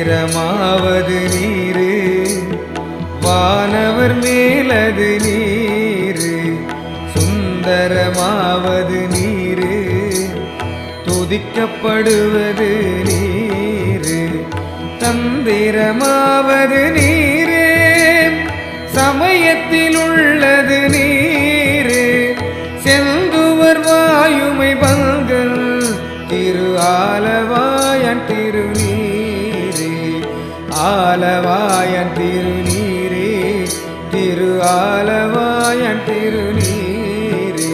நிறமாவது நீரு. வானவர் மேலது நீரு. சுந்தரமாவது நீரு. துதிக்கப்படுவது நீரு. தந்திரமாவது நீரு. சமயத்தில் உள்ளது நீரு. செந்துவர் வாயுமை பங்கல். திரு ஆலவாயன் திருநீர் ஆலவாயன் திருநீரே திரு ஆலவாயன் திருநீரே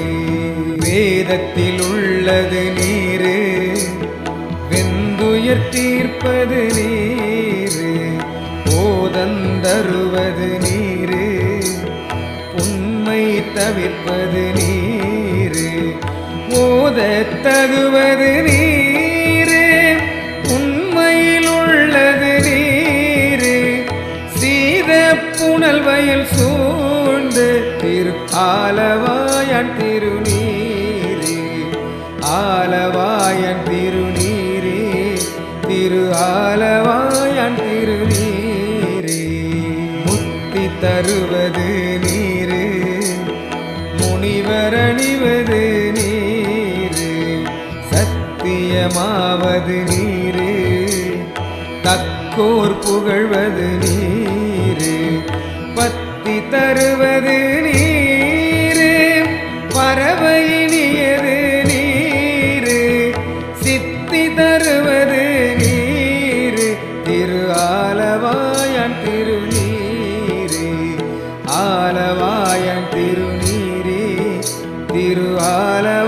வேதத்தில் உள்ளது நீரு வெந்துயர் தீர்ப்பது நீரு. போதந்தருவது நீரு உண்மை தவிர்ப்பது நீரு. மோத தகுவது நீரு புனல் சூழ்ந்து திரு ஆலவாயன் திருநீரே ஆலவாயன் திருநீரே திரு ஆலவாயன் திருநீரே. முத்தி தருவது நீரு முனிவர் அணிவது சத்தியமாவது நீரு தக்கோர் புகழ்வது நீர். பத்தி தருவது நீரு. பறவையினியது நீரு. சித்தி தருவது நீரு. திரு ஆலவாயன் திருநீரே. ஆலவாயன் திருநீரே. திரு ஆல